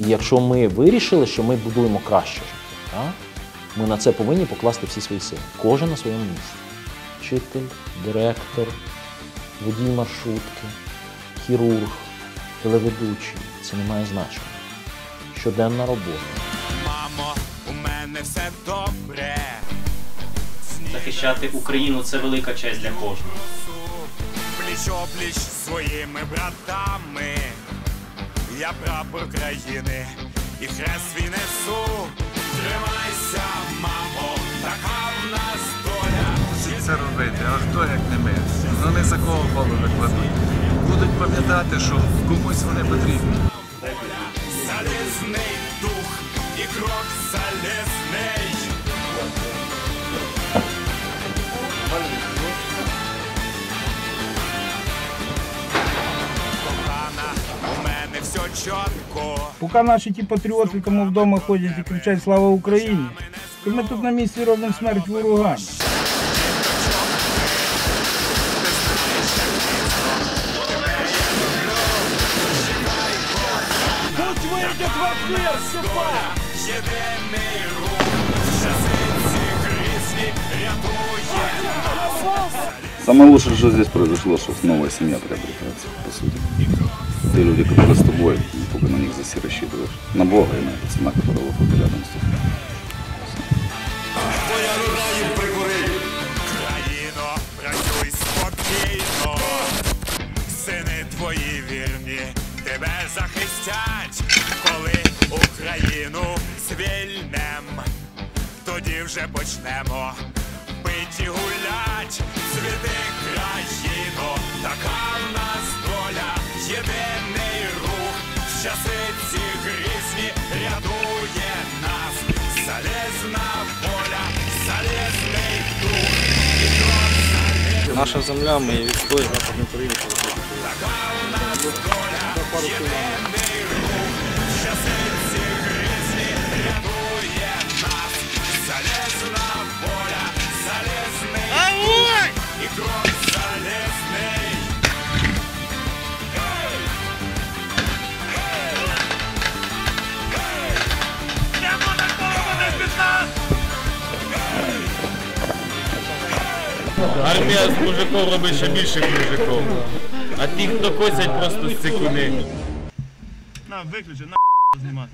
І якщо ми вирішили, що ми будуємо краще життя, так? ми на це повинні покласти всі свої сили. Кожен на своєму місці. Вчитель, директор, водій маршрутки, хірург, телеведучий. Це не має значення. Щоденна робота. Мамо, у мене все добре. Захищати Україну це велика честь для кожного. Пліч опліч своїми братами. Я прапор країни і хрест свій несу. Тримайся, мамо, така в нас доля. Всі це робити, а хто як не ми? Ну не за кого голови кладуть. Будуть пам'ятати, що комусь вони потрібні. Залізний дух і крок залізний. Поки наші ті патріоти тому вдома ходять і кричать Слава Україні, то ми тут на місці робимо смерть ворогам. Єдиний рух, часи ці крізні рятує. Самое лучшее, что здесь произошло, что новая семья приобретается, по сути. Те люди, которые с тобой, только на них здесь и рассчитываешь. На Бога и на этот знак, который вот рядом с тобой. Країно, працюй спокійно, сини твої вірні, тебе захистять, коли Україну звільнем, тоді вже почнемо пить і гулять, Рух, в часи ці грізні рятує нас, залізна воля, залізний дух. Наша земля, ми її відстоюємо, Западну Україну. Залезна воля, залезний дух і крок залезний. Армія з мужиков робить ще більше мужиків. А ті, хто косять, просто з цикуни. На, виключи, на знімати.